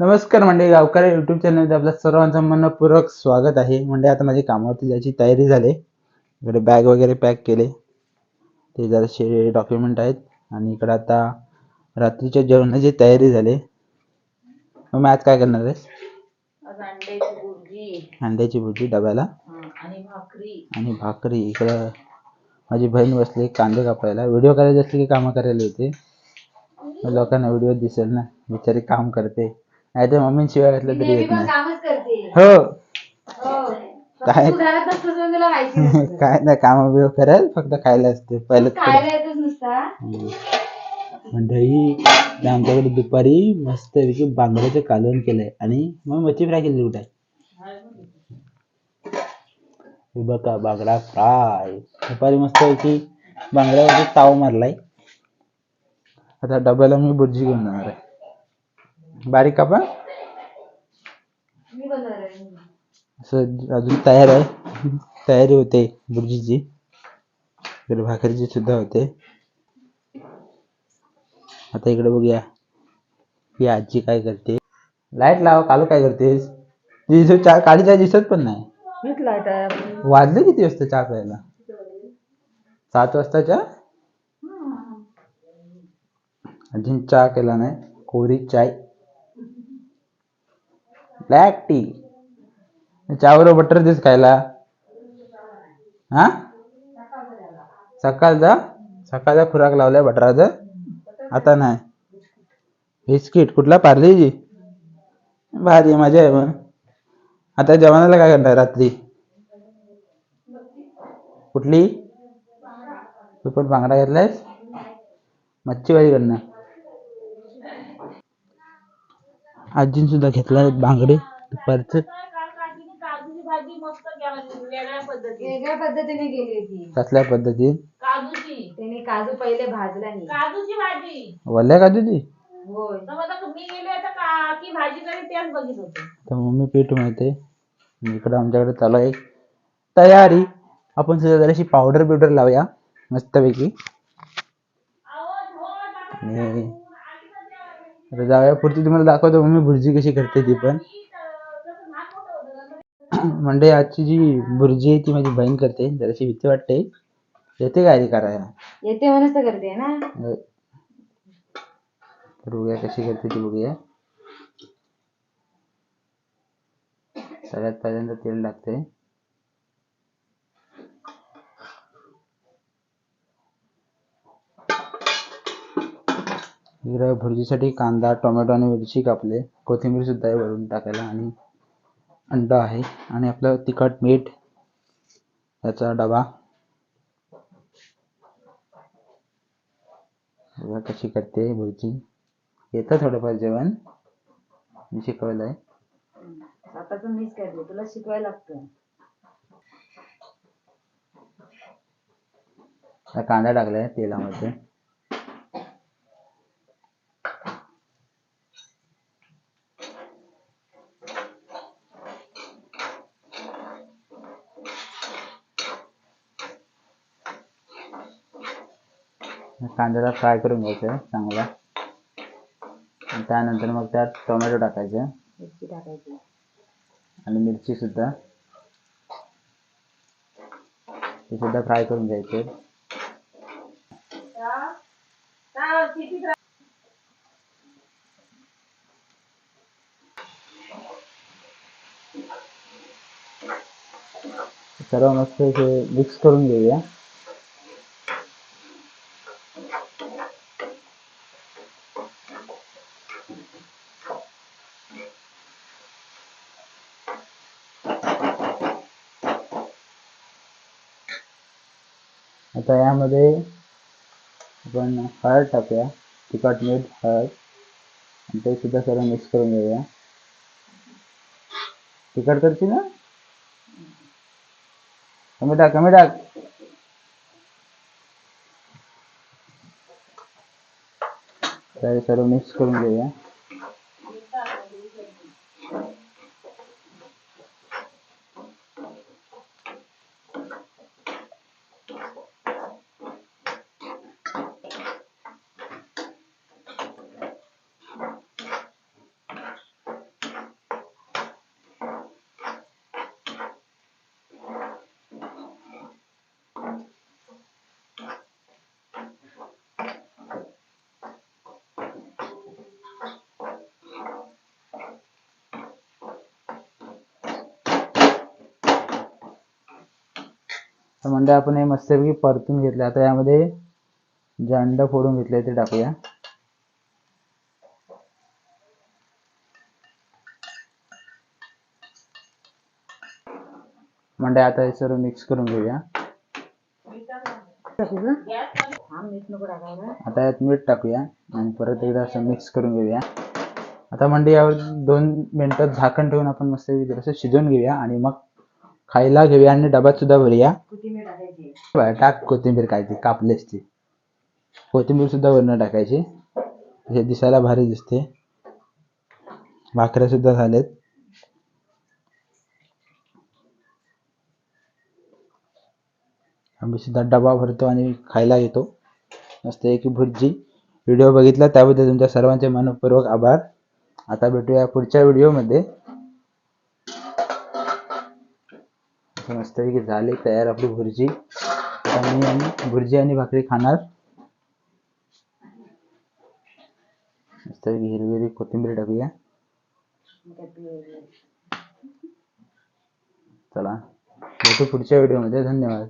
नमस्कार म्हणजे गावकर युट्यूब चॅनलमध्ये आपल्या सर्वांचं मनपूर्वक स्वागत आहे. म्हणजे आता माझी कामावरती जायची तयारी झाली. इकडे बॅग वगैरे पॅक केले. ते जराशे डॉक्युमेंट आहेत. आणि इकडे आता रात्रीच्या जेवणाची तयारी झाली. मग मी आज काय करणार आहे अंड्याची भुर्जी. डब्याला. आणि भाकरी. इकडं माझी बहीण बसली कांदे कापायला. व्हिडिओ करायचे असले की कामं करायला येते. लोकांना व्हिडिओ दिसेल ना. बिचारी काम करते. नाही तर मम्मी शिवाय घातलं तरी येत नाही. कामच करते. हो. हो. काय? तू घरात असतोस म्हणून तुला माहिती नसतं. काय नाही काम बिव करेल फक्त खायला असते पहिलं खायला येतच नुसता. मंडळी आमच्याकडे दुपारी मस्तपैकी बांगड्याचं कालवण केलंय आणि मग मच्छी फ्राय केली कुठे हे बघा बांगडा फ्राय. दुपारी मस्तपैकी बांगड्यावरती ताव मारलाय. आता डब्याला मी भुर्जी घेऊन जाणार आहे. बारीक कापा. असं अजून तयार आहे. तयारी होते भुर्जीची इकडे भाकरीची सुद्धा होते. आता इकडे बघूया. ही आजी काय करते? लाइट लाव कालू काय करतेस? चहा काळी चहा दिसत पण नाही. वाजले किती वाजता चहा प्यायला? सात वाजता चहा? अजून चहा केला नाही. कोरी चाय. ब्लॅक टी चावर बटर दिस खायला. हा? सकाळचा? सकाळचा खुराक लावलाय बटराचा आता नाही. बिस्किट. कुठला? पार्लेजी? भारी आहे, मजा आहे मग आता जेवणाला काय करणार रात्री? कुठली? तू पण बांगडा घेतलायस? मच्छीवाडी करणार. आजीन सुद्धा घेतला बांगडे दुपारचं वेगळ्या पद्धतीने गेली होती. कसल्या पद्धतीत काजूची. त्याने काजू पहिले भाजला नाही. काजूची भाजी. वल्ल्या का होय. तर मग आता मी गेले आता का की भाजी करी तेच बघित होते. तर मम्मी पीठ माहिती आहे इकडं आमच्याकडे चालू आहे तयारी. आपण सुद्धा जराशी पावडर बिवडर लावूया मस्तपैकी. आणि आता जाऊया. पुढची तुम्हाला दाखवतो. मम्मी भुर्जी कशी करते ती पण. म्हणजे आजची जी भुर्जी आहे ती माझी बहीण करते. जराशी भीती वाटते. येते काय ती करायला? येते म्हणून तर करते ना. तर बघूया कशी करते ती बघूया. सगळ्यात पहिल्यांदा तेल टाकते इकडे भुर्जीसाठी कांदा टोमॅटो आणि मिरची कापले. कोथिंबीर सुद्धा आहे वरून टाकायला आणि अंडा आहे. आणि आपलं तिखट मीठ याचा डबा. कशी करते भुर्जी. येतं थोडंफार जेवण. मी शिकवलंय. स्वतःच मीच करते. तुला शिकवायला लागतं. आता कांदा टाकलाय तेलामध्ये. कांद्याला फ्राय करून घ्यायचं चांगला. आणि त्यानंतर मग त्यात टोमॅटो टाकायचं. मिरची टाकायची. आणि मिरची सुद्धा. ते सुद्धा फ्राय करून घ्यायचे. सर्व मस्त असे मिक्स करून घेऊया. आता यामध्ये आपण हळद टाकूया. तिखट, मीठ, हळद. ते सुद्धा सर्व मिक्स करून घेऊया. तिखट करशील ना? कमी टाक कमी टाक. सर्व मिक्स करून घेऊया. तर म्हणजे आपण हे मस्तपैकी परतून घेतले. आता यामध्ये जे अंडं फोडून घेतले ते टाकूया. म्हणजे आता हे सर्व मिक्स करून घेऊया. आता यात मीठ टाकूया आणि परत एकदा असं मिक्स करून घेऊया. आता म्हणजे यावर दोन मिनिटं झाकण ठेवून आपण मस्त असं शिजवून घेऊया आणि मग खायला घेऊया आणि डब्यात सुद्धा भरूया. टाक कोथिंबीर काय ती कापलेच ती कोथिंबीर सुद्धा वरनं टाकायची. हे दिसायला भारी दिसते. भाकऱ्या सुद्धा झालेत. आम्ही सुद्धा डबा भरतो आणि खायला घेतो. मस्त एक भुर्जी. व्हिडिओ बघितला त्याबद्दल तुमच्या सर्वांचे मनपूर्वक आभार. आता भेटूया पुढच्या व्हिडिओमध्ये. असं मस्तपैकी झाली तयार आपली भुर्जी भुर्जी आणि भाकरी खाणार मस्तपैकी हिरवी हिरवी कोथिंबीर टाकूया चला भेटू पुढच्या व्हिडिओमध्ये धन्यवाद